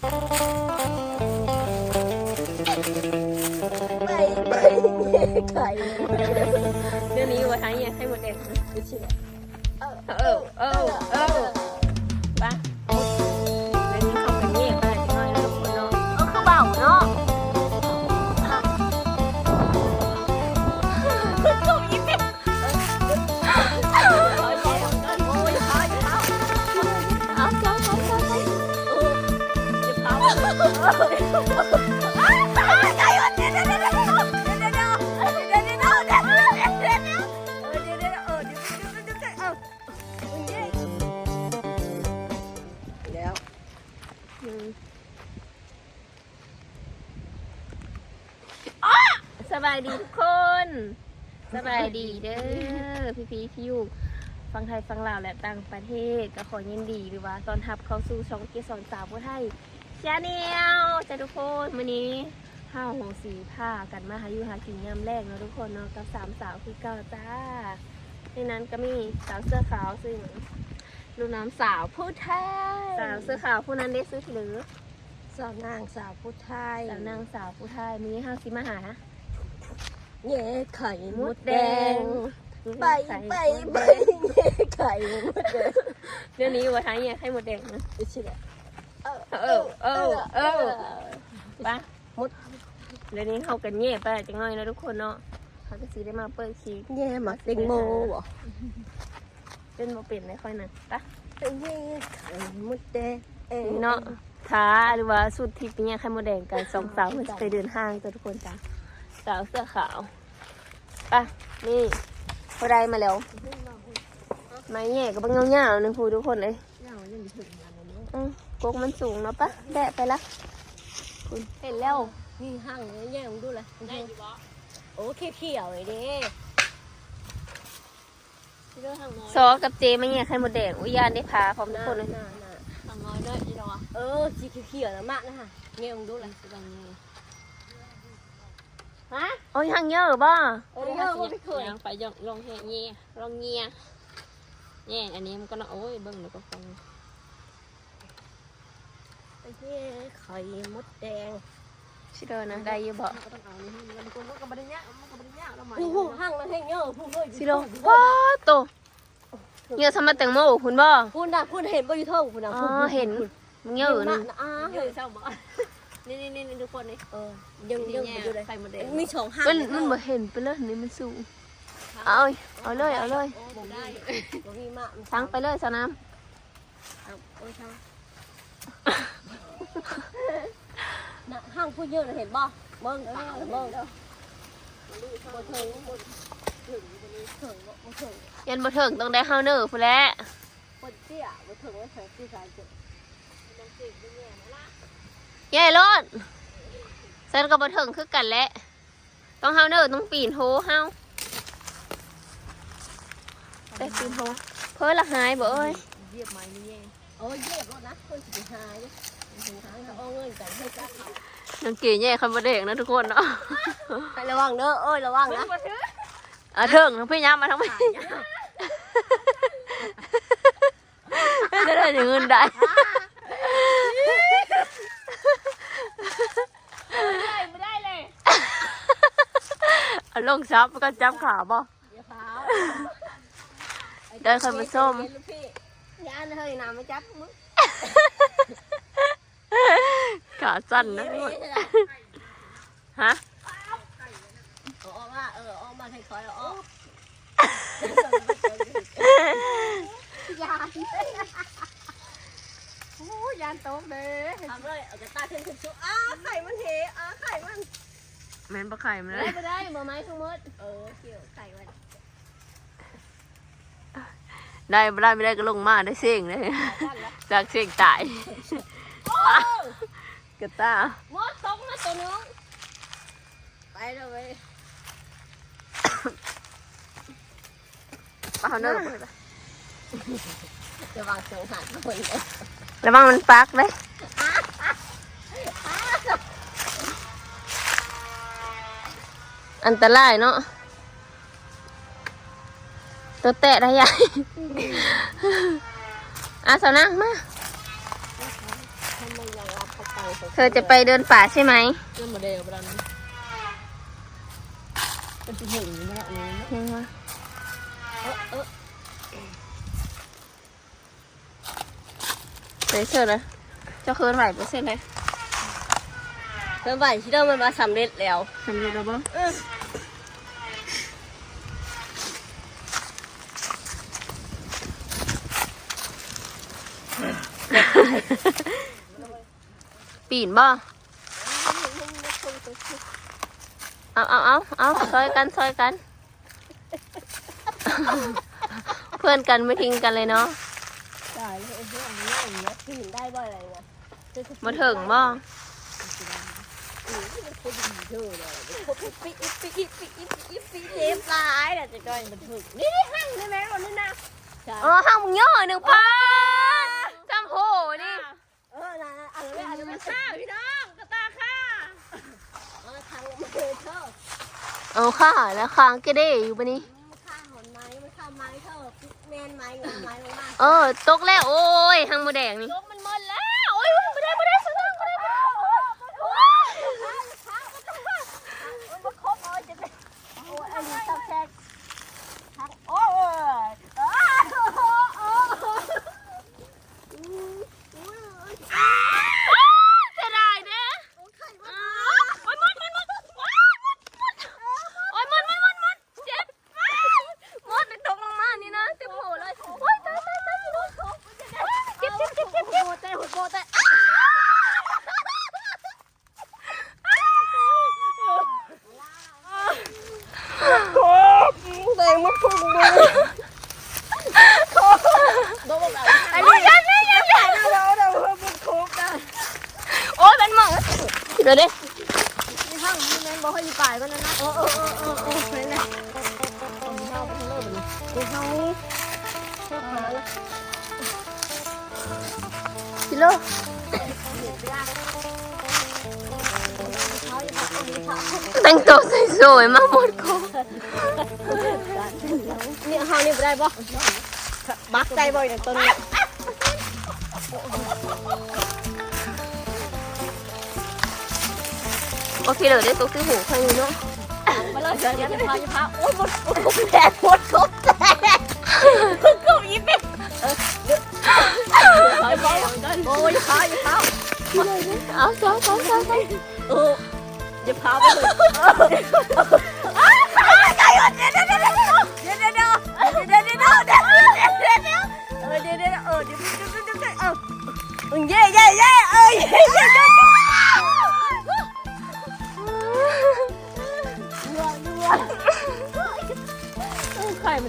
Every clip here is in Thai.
ไปไปไข่เดี๋ยวนี้ว่าทางเนี่ยให้หมดเด็กไม่ใช่เออเออเอ บายดีทุกคน สบายดีเด้อพี่พีพี่ยูฟังไทยฟังลาวและต่างประเทศก็ขอยินดีหรือว่า ตอนทับเข้าสู่ช่องเกสรสาวผู้ไทยชาแนลจ้าทุกคนวันนี้ห้าหงสีผ้ากันมาหาอยู่หากินยามแรกเนาะทุกคนเนาะกับสามสาวคือเก่าจ้าในนั้นก็มีสาวเสื้อขาวซึ่งลูกน้ำสาวผู้ไทยสาวเสื้อขาวผู้นั้นได้ซื้อหรือสาวนางสาวผู้ไทยสาวนางสาวผู้ไทยมีห้าสิมาหา แย่ไข่มดแดง ไปใส่ไปมดไปแดงแย่ไข่มดแดงเดี๋ยวนี้ว่าทางเนี่ยให้หมดแดงนะไม่ใช่เออเออเออปะมดเดี๋ยวนี้เขากันเงียบไปจังหน่อยนะทุกคนเนาะเขาก็สีได้มาเปิดคลิปแย่หมักแตงโมบ่เป็นโมเป็นไม่ค่อยนะปะแย่ไข่มดแดงเอ้ยนี่เนาะท้าหรือว่าสุดที่เป็นเนี่ยไข่มดแดงกันสองสาวมันจะไปเดินห้างจ้ะทุกคนจ้ะ สาวเสื้อขาวปะนี่พอได้มาแล้วไม้แย่กับเงาเงาๆนึงพูทุกคนเลยเจ้ายังถึงงานนี้อืมกกมันสูงเนาะปะแดะไปละคุณเห็นแล้วนี่ห้างแย่มึงดูเลยได้อยู่บ่โอ้เขียวๆเลยเด้ซอกับเจมาเนี่ยไข่มดแดงอุยยานได้พาพร้อมทุกคนเลยน่าน่าทางน้อยด้วยอีดอเออสีเขียวๆนะมากนะฮะแย่มึงดูเลย ฮะโอ้ยทางเยอะบ่เออเยอะบ่ไม่เคยยังไปยองลองเฮเงี้ยลองเงี้ยแย่อันนี้มันก็เนาะโอ้ยเบิ่งแล้วก็ฟังไอ้เหี้ยไข่มดแดงชิเดอนะได้อยี่บ่โอ้โหห้างมันให้เยอะพูดเลยชิโดว้าโตเยอะสมัติแตงโมคุณบ่พูดนะพูดเห็นบ่อยู่เท่าพูดนะอ๋พูอดเห็นมันเยอะนะนึงอ่าเยอะเศร้าบ่ นี่นี่นี่ทุกคนนี่เออยังยังอยู่เลยไข่มดแดงมีสองห้างมันมันบ่เห็นไปเลยนี่มันสูงเอาเอาเลยเอาเลยบ่ได้บ่มีมากทางไปเลยสาวน้โอ้ยช่างนะห้างพูดเยอะนะเห็นบ่เบิ่งตาเบิ่งบ่ถึงบ่ถึงบ่ถึงบ่ถึงำยันบ่ถึงต้องได้เฮาเนอร์พุ่นแหละบ่เตี้ยบ่ถึงว่าใส่ที่ใส่จุดแย่ รถฉันก็บ่ถึงคือกันแหละต้องเฮาเนอร์ต้องปีนโหเฮาได้ปีนโหเพิ่นละหายบ่เอ้ยเหยียบไม้นี่แย่โอ้ยเหยียบรถนะคนสิหายหายเอาเงินกันให้จักนังเก๋แย่คันบ่เด็กนะทุกคนเนาะให้ระวังเด้อเอ้ยระวังนะอะถึงทั้งพี่ย้ำมาทั้งพี่ได้ได้เงินได้ ไม่ได้เลย เอา ลงซับแล้วก็จับขาบ่อย่าพาวเดินคนมาส้มยานเฮ้ยน้ำไม่จับมึงขาสั้นนะทุกคนฮะออกมาเออออกมาให้คอยออกยานโอ้ยานโต๊ะเด้ทำเลยเอากระตาขึ้นขึ้นชุบอ้าไข่มันเหอ้าไข่มัน แม่นปลาไข่มาเลได้ยไม่ได้บ่ไม้ทั้งหมดเออเกี่ยวไข่มันได้ไม่ได้ไม่ได้ก็ลงมาได้เสี่ยงเลยกันละจากเสี่ยงตายโอ้กระตาหมดตรงนะตัวนึงไปเลยเว้ยปลาเนื้อจะวางสงหารคนเลยระวังมันปักเลยอั อันตรายเนาะตัวแตะได้ยายอะสาวนั่งมา เธอจะไปเดินป่าใช่ไหมเดินมาเดียวกันเป็นติ่หูไม่ะเลอเห็นไหมเยเฉยเลยจะเคินไหวเปอร์เซ็นต์เลย เริ่มไปที่เริ่มมันมาสำเร็จแล้วสำเร็จแล้วบ่ปีนบ่เอาเอาเอาเอาซอยกันซอยกัน เพื่อนกันไม่ทิ้งกันเลยเนาะได้เลยเฮ้ยอันนี้อย่างเงี้ยที่เห็นได้บ่อะไรเงี้ยมาถึงบ่ เธอเลยปีอีปีอีปีอีปีอีปีเจ็บหลายแต่จะก้อยมันถึกนี่ห้างได้ไหมวันนี้นะใช่อ๋อห้างมึงย่อหนึ่งพันจำโหนี่เออนะอันนี้อันนี้ข้าพี่น้องกระตาข้าเออทางมันเจอเธอเอาค่ะแล้วค้างก็ได้อยู่ปะนี่ข้าหอนไม้ไม่ข้าไม้เธอแมนไม้เงินไม้ลงมาเออตกแล้วโอ้ยห้างโมแดงนี่ ลกมันหมดแล้วโอ้ยไม่ได้ไม่ได้สุดท้ายไม่ได้ไม่ได้โอ้ยมันครบโอ้ยจะเป็นโอ้ยอันนี้ตับแตกทั้งโอ้ยอ้าวโอ้ย เสียดายเด้อ โอ้ยไข่มา โอ้ยมันมันมันโอ้ยมันมันมันมันเจ็บมดตกลงมานี่นะเต็มโหเลยโอ้ยตายตายตายพี่น้องเจ็บเจ็บเจ็บเจ็บเจ็บ โบเต้โบเต้ แดงมันพุ่งเลย โดนแบบ อันนี้ยันยันยันยัน เราเราเพิ่มเป็นโค้งกัน โอ้ยมันมองเดี๋ยวดิ นี่ห้างนี่แม่งบอกให้อยู่ป่ายก็นะนะเออเออเออเออเออเป็นไงเอาเท้าไปเริ่มเลยดูเท้าเท้าขาแล้วกิโลแต่งตัวสวยๆมาหมดกูนี่เฮานี่บ่ได้บ่บักใจบ่อย่างต้นนี้โอเคเดี๋ยวได้ตัวซื้อหูใครเนาะมาเลย có khi ở đây có cái hủ khay nữa mà lên giờ nhập vào nhập vào ôi một một cục đèn một cục đèn cục cục gì vậy ôi nhập vào nhập vào áo có có có có ừ nhập vào bây giờ เย่เย่เย่เอ้ย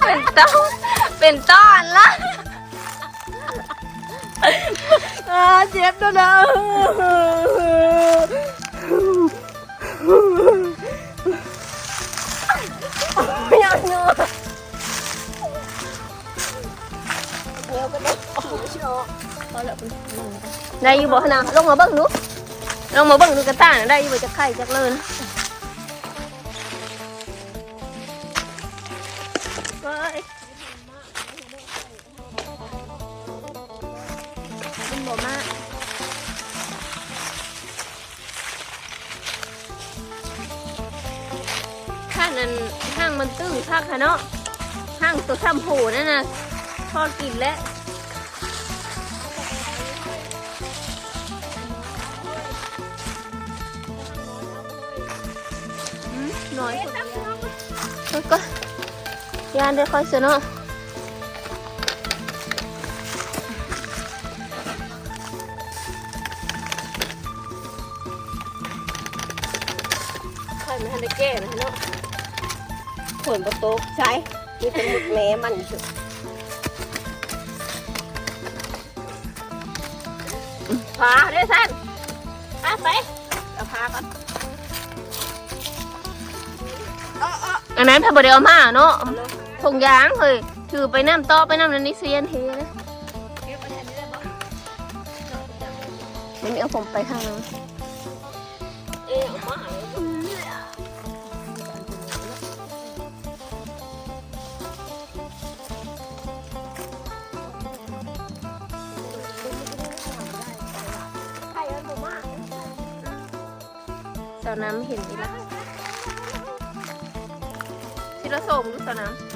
เป็นต้อนเป็นต้อนละอาเจ็บด้วยนะ เดี๋ยวไปเลยโอ้ยเชียวเอาละคุณได้อยู่บ่ขนาลงมาเบิ่งดูลงมาเบิ่งดูกระต่ายได้อยู่บ่จะไข่จักเลยนะเฮ้ยมันบ่มากข้างนั้นห้างมันตื้อคักค่ะเนาะห้างตัวทำหูนั่นน่ะ พอกินแล้วน้อยแล้วก็ยานได้ค่อยสนอค่อยไม่ทันได้แก่นะเนาะผลประตูใช้มีแต่หมุดแม่มันอยู่ พาได้สั้นพาไปเอาพาก่อนอันนั้นพาบไดเอามาเนาะทงยางเฮ้ยถือไปน้ำต่อไปน้ำนันนี่เซียนเทนะมันเอาผมไปข้างนึงาวน้ำเห็นดีละชิลโสมดูสาวน้ำ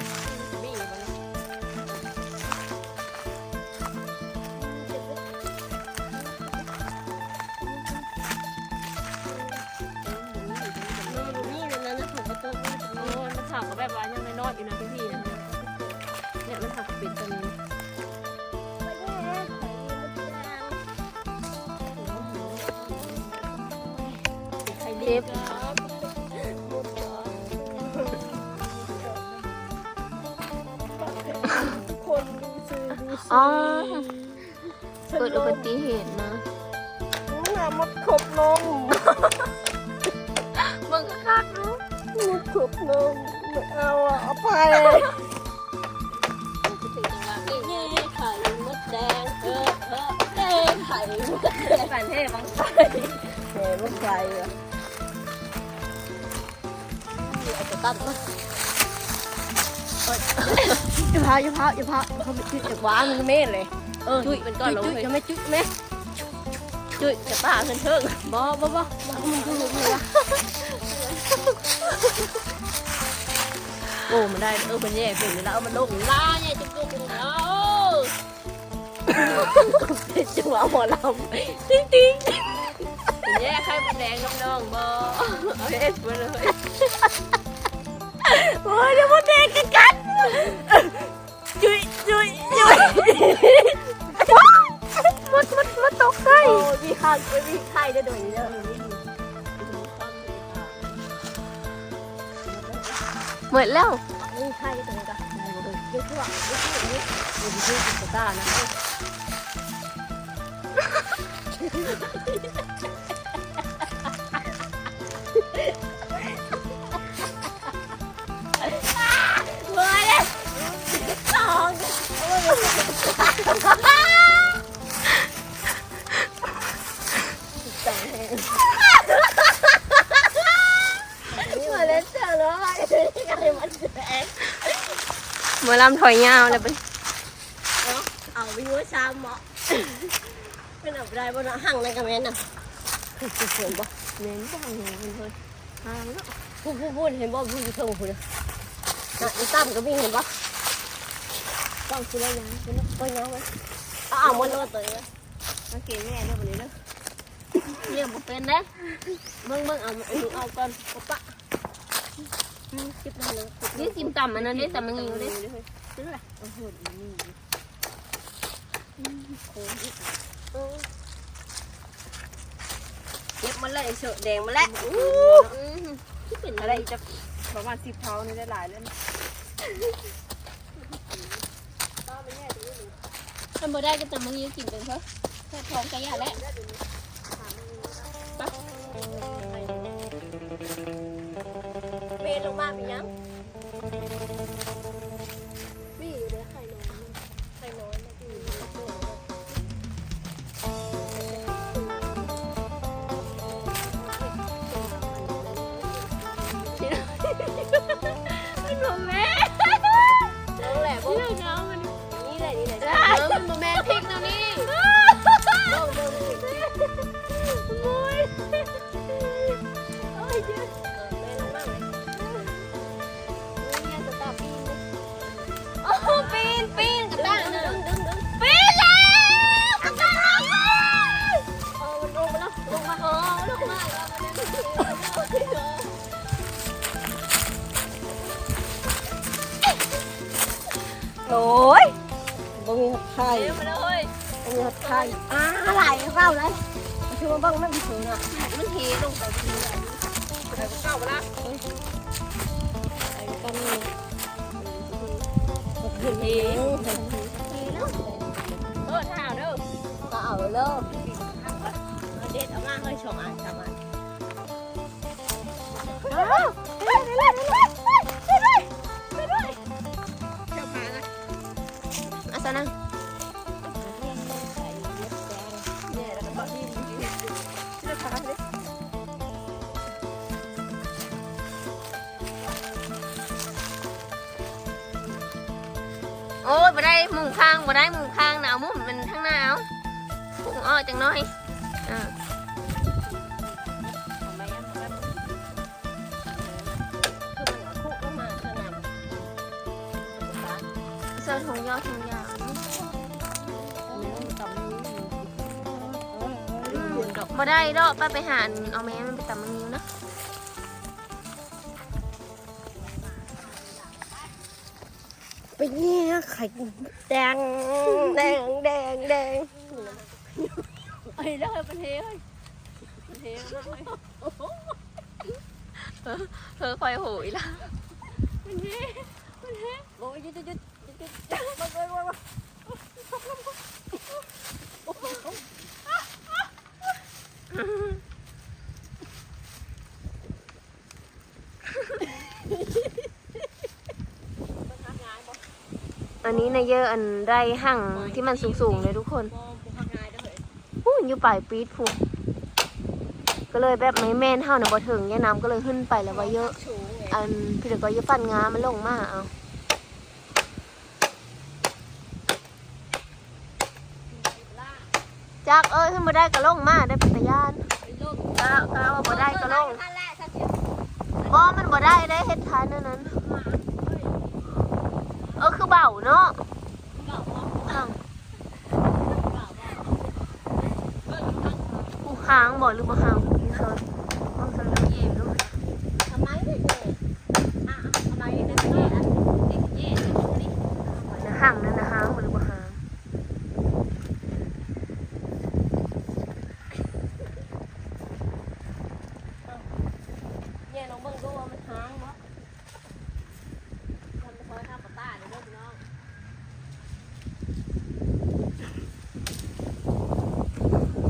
เจ็บคนดูซื้อดูอ๋อเกิดอุบัติเหตุนะน้ำมันขบนมมึงก็คักเนาะมันขบนมไม่เอาอะเอาไปนี่ไข่มดแดงเออเออแดงไข่มดแดงแฟนเท่บังแหมมันไข่ อะเอาไปตัดมาอย่าพาอย่าพาอย่าพาเขาไม่จุดจากว้ามันเม่เลยเออจุ้ยมันก่อนลงจุ๊ยเลยจะไม่จุ๊ยไหมจุ้ยจะป้าเงินเทิงบ่บ่บ่บ่มันก็รู้เลยโอ้มันได้เออมันแย่เป็นแล้วเอามันลงล่าเนี่ยจุ๊บจุ๊บเอาจังหวะหมอลำติ๊งติ๊งเป็นแย่ไข่มันแดงกับน้องบ่เอาเอ็ดมาเลย โอ้ยเดี๋ยวมันแดงกันกันจุยจุยจุยมันมันมันตกไข่โอ้ยมีข้างมีไข่ได้ด้วยเด้อหมดแล้วมีไข่ตรงนี้ก็เดี๋ยวช่วงเดี๋ยวช่วงนี้เดี๋ยวช่วงกินตานะ หมอลำถอยยาวเลยเป็นเอาไปหัวชามเหมาะเป็นอะไรบนห่างในกระเมนน่ะเห็นบ่เน้นบ้างเลยเฮ้ยห่างแล้วพูดพูดพูดเห็นบ่พูดอยู่เทิงพูดนะอีตั้มก็มีเห็นบ่ ต้องซื้อแล้วยังซื้อแล้วก็ยังไว้อ้าวมันโดนตัวเลยสังเกตแม่เนี่ยวันนี้เนาะเรียกบุเป็นนะเบิ่งเบิ่งเอาเอาก่อนปะคลิปนั้นเลยนี่ซิมต่ำอันนั้นได้แต่มันยิงเลยซื้อละโอ้โหนี่โค้งอีกเก็บมาเลยเฉดแดงมาแล้วอู้ที่เป็นอะไรไรจะประมาณสิบเท้านี่ได้หลายแล้วนี่ ทำบ่ได้ก็แต่มึงยิงกินเป็นเพราะแค่ท้องกระยาแล้วเมลงมามียัง ยบ่มีไข่เร็วมาเลยบ่มีไข่อ่าไหลเข้าเลยคือมันบ้างไม่มีถึงอะมันเทลงไปทีละไปไปกูเข้าไปละไปกันเลยเฮ้ยเออถ้าเอาเด้อก็เอาเลยเอาเด็ดเอามาเฮ้ยชมอะชมอะอ้าว โอ้ยบ่ได้มุงข้างบ่ได้มุงข้างหนาวมุมมันข้างหนาวมุงอ้อจังน้อย บ่ได้ดอกป้าไปหาเอาแม่มันไปตำมันนิ้วนะไปเนี่ยไข่แดงแดงแดงแดงไอ้ได้ประเทศประเทศมากเลยเธอคอยโหยละโอ้ยจุดจุดจุดจุดจุดมาเลยมา อันนี้นะเยอะอันไรหั่งที่มันสูงๆเลยทุกคนมองกูทำงานได้เลยอู้ยอยู่ปลายปีดพูก็เลยแบบไม่แม่นเท่านะบ่ถึงยาน้ำก็เลยขึ้นไปแล้วว่าเยอะชูไงอันพี่เด็กก็จะฟันงามันลงมาเอาล่า จากเอ้ยขึ้นมาได้ก็ลงมาได้เป็นตะยานไอ้ลูกก็ก็ว่าบ่ได้ก็ลงท่านแรกถ้าเสียบ่มันบ่ได้ได้เฮ็ดทานนั่นนั้นเออคือเบาเนาะเก่าว่าอ้าวเก่าว่าเออทำผู้ค้างบ่หรือบ่ค้างพี่เคยต้องสลับเย็บด้วย ทำไมไม่เจออะทำไมเนี่ยเนี่ยเด็กเย่เด็กนี่ นะห่างนั่นนะค้างบ่หรือบ่ค้าง เนี่ยน้องเบิ่งดูว่ามันค้างบ่ทำไปคอยทำกับป้าเดี๋ยวเลิกน้อง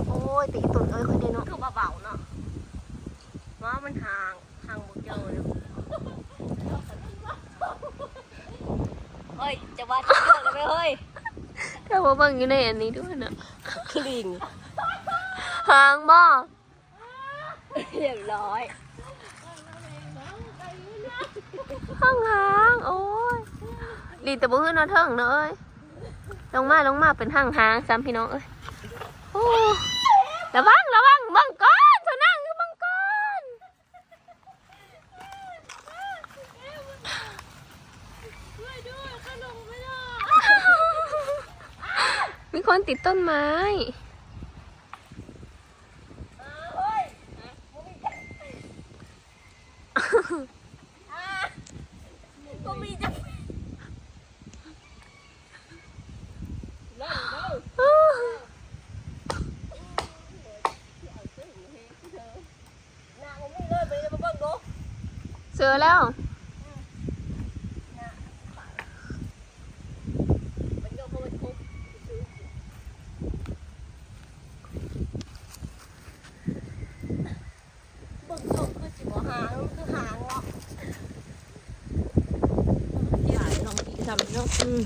โอ้ยตีตุ่นเอ้ยค่อยได้เนาะ คือเบาๆเนาะว่ามันห่างห่างหมดเจอเลยเฮ้ยจะว่าที่เลือกเลยไหมเฮ้ย แต่ว่า เบิ่งอยู่ในอันนี้ด้วยน่ะคลิงค้างบ่เรียบร้อยห้างหางโอ้ยดีแต่บ่ขึ้นนอนเทิงเนอะเอ้ยลงมาลงมาเป็นห้างหางซ้ำพี่น้องเอ้ยโอ้ระวังระวังบังก้อนเธอนั่งอยู่บังก้อน มีคนติดต้นไม้ ก็มีจังเล่นเด้อหน้าผมไม่เลยไปเลยมาเบิ่งดู เจอแล้ว มันก็บ่มันคุกเบิ่งจบคือสิบ่หางคือหางเนาะอย่าลองกินซ้ำเนาะ อืม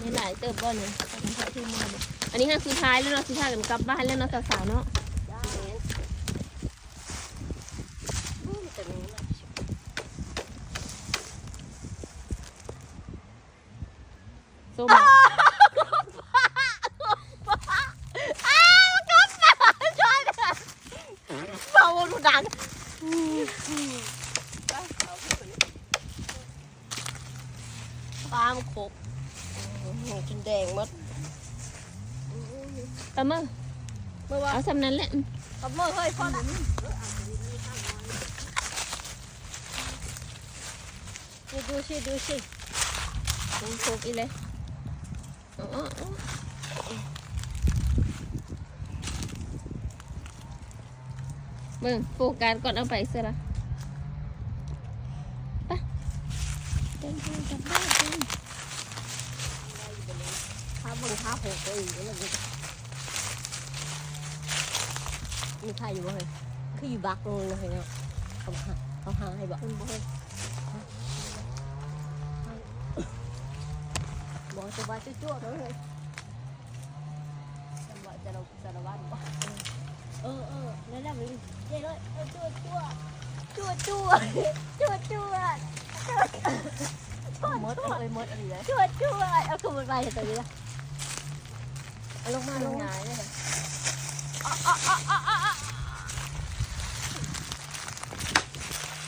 กินหลายเติบบ่เนี่ยเอาของพระที่มาเนี่ยอันนี้ค่ะสุดท้ายแล้วเนาะสุดท้ายกันกลับบ้านแล้วเนาะสาวๆเนาะ ได้อืมแต่นี้นะ ส้ม เบาดูดังปลามันขบจนแดง หมดตะมือเมื่อว่าเอาสำนั้นแหละตบมือเฮ้ยพ่อดูดูสิดูสิโอ้โหอีเลยอ๋ออ๋อเเบิ่งโฟกัสก่อนเอาไปเสื้อละไปเดินทางกลับบ้านกันข้า บนข้าหกตัวอีกแล้วมันมีใครอยู่บ่เฮ้ยคืออยู่บักลงเลยเนาะเขาหาเขาหาให้บอกคุณบ่เห็นบอกจะว่าจู่ๆเลยจะว่าจะเราจะระวังบ่เออเออนั่นแหละมันเจ๊เลยเออจู่ๆจู่ๆจู่ๆจู่ๆจู่ๆมดเอ้ยมดอะไรเลยจู่ๆจู่ๆเอาขบวนไปเห็นตัวนี้ ลงมาลงมาเลย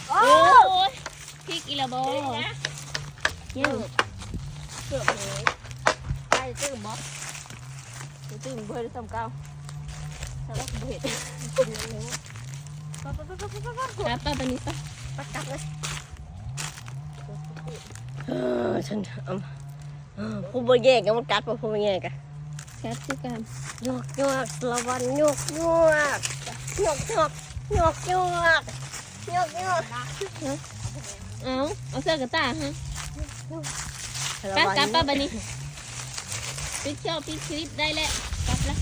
โอ้โอ้ยพริกอีละบอเยอะเกือบเลยใช่ตื้มบ๊อบจะตื่นเบอร์สามเก้าสารพัดเห็ดกินเร็วปั๊บปั๊บปั๊บปั๊บปั๊บปั๊บครับป้าตอนนี้ปะปั๊บกัดเลยเออฉันเอาผู้บริแยกกันมันกัดป่ะผู้บริแยกกัน แซ่บคือกันโยกโยกระวังโยกโยกโยกโยกโยกโยกโยกโยกเอาเอาเสื้อกระตายฮะป้ากลับป้าบันนี้ปิดชอบปิดคลิปได้แล้วกลับละ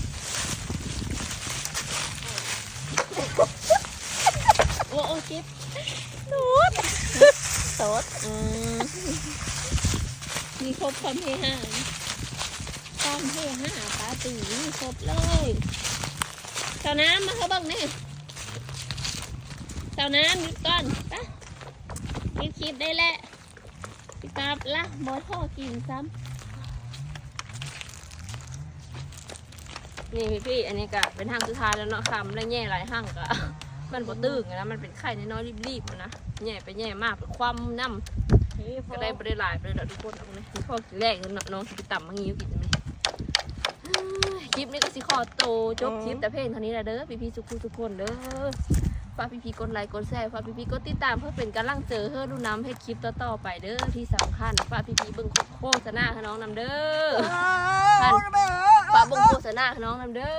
โอ้โอ้เจ็บสดอืมมีครบความเฮฮา ความเฮฮาปลาตี้มีครบเลยเจ้าน้ำมาเขาบ้างเนี่ยเจ้าน้ำหยุดก่อนไปปิดคลิปได้แหล้วปิดกลับละบอท่อกินซ้ำนี่พี่พี่ๆอันนี้ก็เป็นห้างสุดท้ายแล้วเนาะคำแล้วแย่หลายห้างก็มันบ่ตึงนะมันเป็นไข่น้อยๆรีบๆนะแย่ไปแย่มากเป็นความน้ำก็ได้บ่ได้หลายไปเลยเนาะทุกคนเอาเลยพ่อกินแรกเนาะน้องสิไปต่ำมังงิ้วกิน ลิปนี้ก็สิขอโตวจบคลิปแต่เพลงเท่านี้แหละเด้อพี่พี่ๆทุกคนทุกคนเด้อฝากพี่พี่ๆกดไลค์กดแชร์ฝากพี่พี่ๆกดติดตามเพื่อเป็นกำลังเจอเฮ้อดูน้ำให้คลิปต่อๆไปเด้อที่สำคัญฝากพี่พี่ๆเบิ่งโฆษณาให้น้องนำเด้อฝากเบิ่งโฆษณาให้น้องนำเด้อ